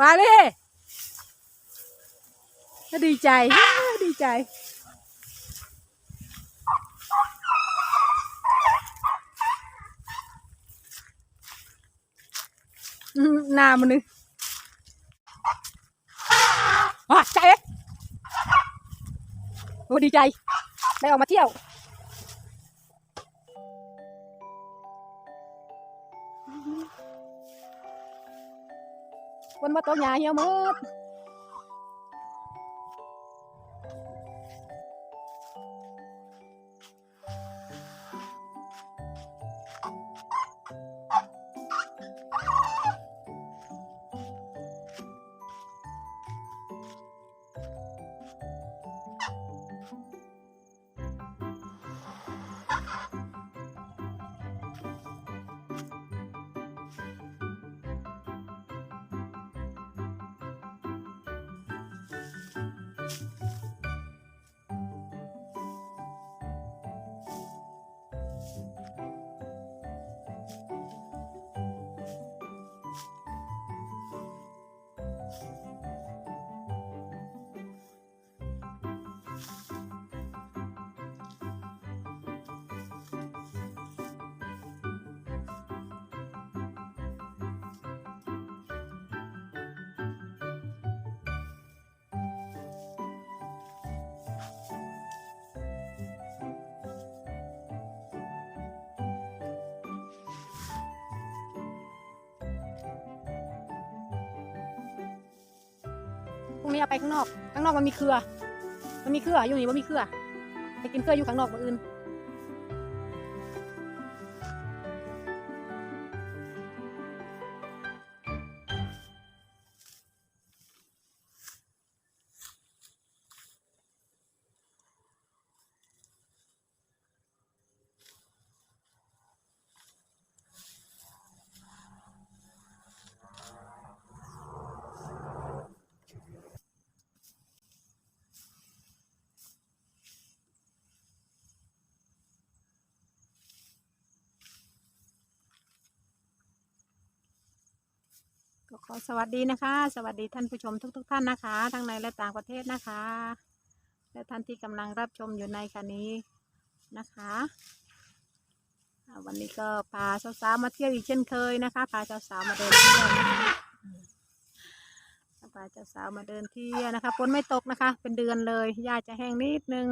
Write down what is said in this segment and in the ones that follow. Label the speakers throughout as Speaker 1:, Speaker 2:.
Speaker 1: มาเลยดีใจดีใจอืมนามันนึงว้าใจเอ๊ะโอ้ดีใจ ได้ออกมาเที่ยว คนมาตัวใหญ่เหี่ยวหมด พรุ่งนี้เอาไปข้างนอก ข้างนอกมันมีเครือ มันมีเครืออยู่นี่มันมีเครือ ไปกินเครืออยู่ข้างนอกมืออื่น ก็ขอสวัสดีนะคะ สวัสดีท่านผู้ชมทุกๆท่านนะคะ ทั้งในและต่างประเทศนะคะ และท่านที่กำลังรับชมอยู่ในขณะนี้นะคะอ่าวันนี้ก็พาสาวๆมาเที่ยวอีกเช่นเคยนะคะพาสาวๆมาเดินเที่ยวนะคะพาสาวๆมาเดินเที่ยวนะคะฝนไม่ตกนะคะ เป็นเดือนเลยหญ้าจะแห้งนิดนึง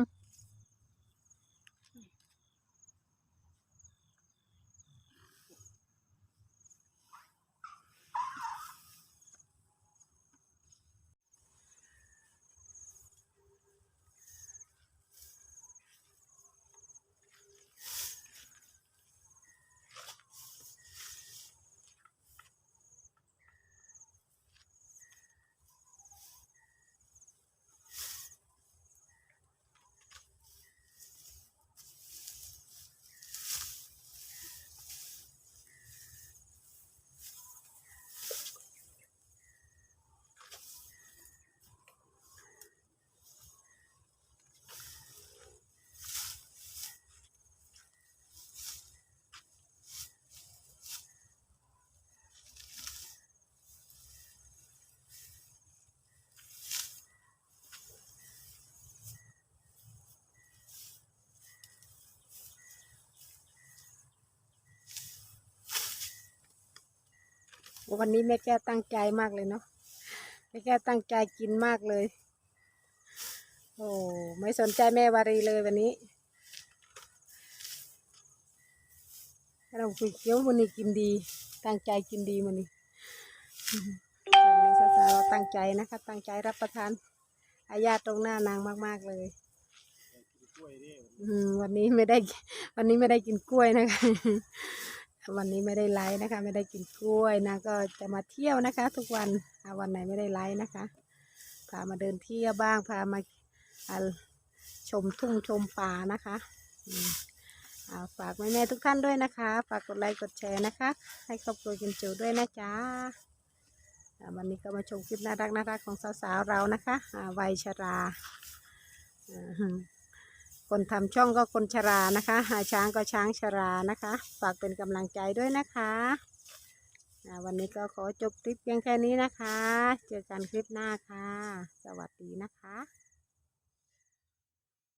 Speaker 1: วันนี้แม่แก้วตั้งใจมากเลยเนาะแม่แก้วตั้งใจกินมากเลย โอ้ไม่สนใจแม่วารีเลยวันนี้เราคุยเคี้ยววันนี้กินดี ตั้งใจกินดีวันนี้อืมวันนี้สาวเราตั้งใจนะคะ ตั้งใจรับประทานอาญาตรงหน้านางมาก ๆเลยอืมวันนี้ไม่ได้ วันนี้ไม่ได้กินกล้วยนะคะ วันนี้ไม่ได้ไลฟ์นะคะ ไม่ได้กินกล้วยนะก็จะมาเที่ยวนะคะ ทุกวันอาวันไหนไม่ได้ไลฟ์นะคะ พามาเดินเที่ยวบ้างพามาชมทุ่งชมป่านะคะอ่าฝากแม่ๆทุกท่านด้วยนะคะ ฝากกดไลค์กดแชร์นะคะ ให้ครอบครัวกินจูด้วยนะจ๊ะวันนี้ก็มาชมคลิปน่ารักน่ารักของสาวๆเรานะคะวัยชราอ่า คนทำช่องก็คนชรานะคะ หาช้างก็ช้างชรานะคะ ฝากเป็นกำลังใจด้วยนะคะวันนี้ก็ขอจบคลิปเพียงแค่นี้นะคะ เจอกันคลิปหน้าค่ะ สวัสดีนะคะ